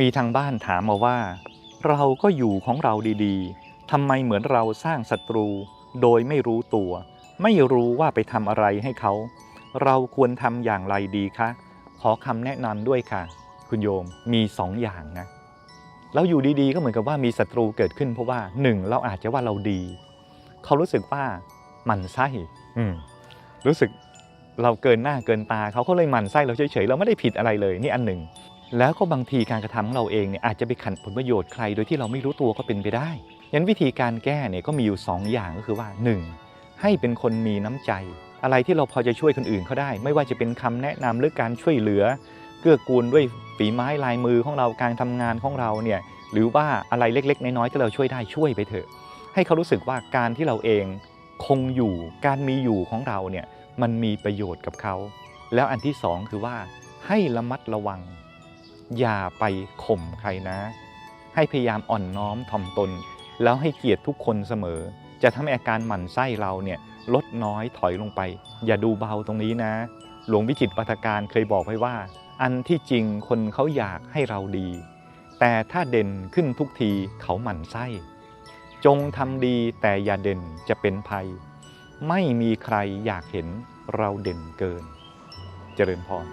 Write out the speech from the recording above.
มีทางบ้านถามมาว่า เราก็อยู่ของเราดีๆทำไมเหมือนเราสร้างศัตรู โดยไม่รู้ตัว ไม่รู้ว่าไปทำอะไรให้เขา เราควรทำอย่างไรดีคะ ขอคำแนะนำด้วยค่ะ คุณโยมมีสองอย่างนะเราอยู่ดีๆก็เหมือนกับว่ามีศัตรูเกิดขึ้นเพราะว่าหนึ่งเราอาจจะว่าเราดี เขารู้สึกว่ามันไส้รู้สึกเราเกินหน้าเกินตาเขาก็เลยหมั่นไส้เราเฉยๆเราไม่ได้ผิดอะไรเลย นี่อันหนึ่ง แล้วก็บางทีการกระทำของเราเองเนี่ยอาจจะไปขัดผลประโยชน์ใคร โดยที่เราไม่รู้ตัวก็เป็นไปได้ยันวิธีการแก้เนี่ยก็มีอยู่ 2 อย่างก็คือว่า 1. ให้เป็นคนมีน้ำใจ อะไรที่เราพอจะช่วยคนอื่นเขาได้ ไม่ว่าจะเป็นคำแนะนำหรือการช่วยเหลือ เกื้อกูลด้วยฝีไม้ลายมือของเราการทำงานของเราเนี่ยหรือว่าอะไรเล็กๆ น้อยๆที่เราช่วยได้ช่วยไปเถอะ ให้เขารู้สึกว่าการที่เราเองคงอยู่การมีอยู่ของเราเนี่ยมันมีประโยชน์กับเขา แล้วอันที่สองคือว่าให้ระมัดระวัง อย่าไปข่มใครนะ ให้พยายามอ่อนน้อมถ่อมตน แล้วให้เกียรติทุกคนเสมอ จะทำให้อาการหมั่นไส้เราเนี่ยลดน้อยถอยลงไป อย่าดูเบาตรงนี้นะ หลวงวิจิตรปัตการเคยบอกไว้ว่า อันที่จริงคนเขาอยากให้เราดี แต่ถ้าเด่นขึ้นทุกทีเขาหมั่นไส้ จงทำดีแต่อย่าเด่นจะเป็นภัย ไม่มีใครอยากเห็นเราเด่นเกิน เจริญพร